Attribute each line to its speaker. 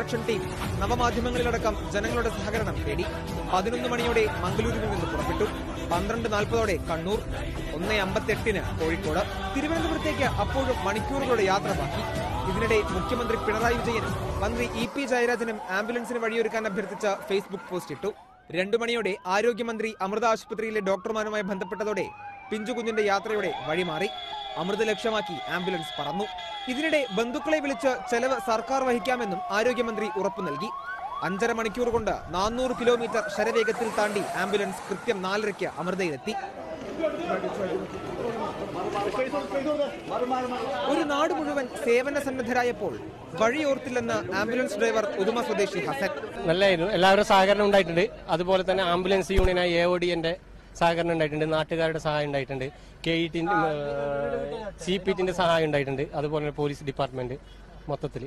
Speaker 1: Protection team നവമാധ്യമങ്ങളിലടക്കം ജനങ്ങളുടെ സഹകരണം തേടി പതിനൊന്ന് മണിയോടെ മംഗളൂരുവിൽ നിന്ന് പുറപ്പെട്ടു. പന്ത്രണ്ട് നാൽപ്പതോടെ കണ്ണൂർ. ഒന്ന് അമ്പത്തെട്ടിന് കോഴിക്കോട്. തിരുവനന്തപുരത്തേക്ക് അപ്പോഴും മണിക്കൂറുകളുടെ യാത്ര ബാക്കി. ഇതിനിടെ മുഖ്യമന്ത്രി പിണറായി വിജയൻ മന്ത്രി ഇ പി ജയരാജനും ആംബുലൻസിന് വഴിയൊരുക്കാൻ അഭ്യർത്ഥിച്ച ഫേസ്ബുക്ക് പോസ്റ്റ് ഇട്ടു. രണ്ടു മണിയോടെ ആരോഗ്യമന്ത്രി അമൃത ആശുപത്രിയിലെ ഡോക്ടർമാരുമായി ബന്ധപ്പെട്ടതോടെ പിഞ്ചുകുഞ്ഞിന്റെ യാത്രയുടെ വഴിമാറി. അമൃത ലക്ഷ്യമാക്കി ആംബുലൻസ് പറന്നു. ഇതിനിടെ ബന്ധുക്കളെ വിളിച്ച് ചെലവ് സർക്കാർ വഹിക്കാമെന്നും ആരോഗ്യമന്ത്രി ഉറപ്പു നൽകി. അഞ്ചര മണിക്കൂർ കൊണ്ട് നാനൂറ് കിലോമീറ്റർ ശരവേഗത്തിൽ താണ്ടി ആംബുലൻസ് കൃത്യം നാലരയ്ക്ക് അമൃതയിലെത്തി. ഒരു നാട് മുഴുവൻ സേവന സന്നദ്ധരായപ്പോൾ വഴിയോർത്തില്ലെന്ന് ആംബുലൻസ് ഡ്രൈവർ ഉദുമ സ്വദേശി ഹസൻ.
Speaker 2: നല്ലായിരുന്നു എല്ലാവരും സഹകരണം ഉണ്ടായിട്ടുണ്ട്. അതുപോലെ തന്നെ ആംബുലൻസ് യൂണിയനായ എ ഒ ഡി എന്റെ സഹകരണം ഉണ്ടായിട്ടുണ്ട് നാട്ടുകാരുടെ സഹായം ഉണ്ടായിട്ടുണ്ട് കെ ഇ ടിന്റെ സി പി ടിന്റെ സഹായം ഉണ്ടായിട്ടുണ്ട് അതുപോലെ പോലീസ് ഡിപ്പാർട്ട്മെന്റ് മൊത്തത്തിൽ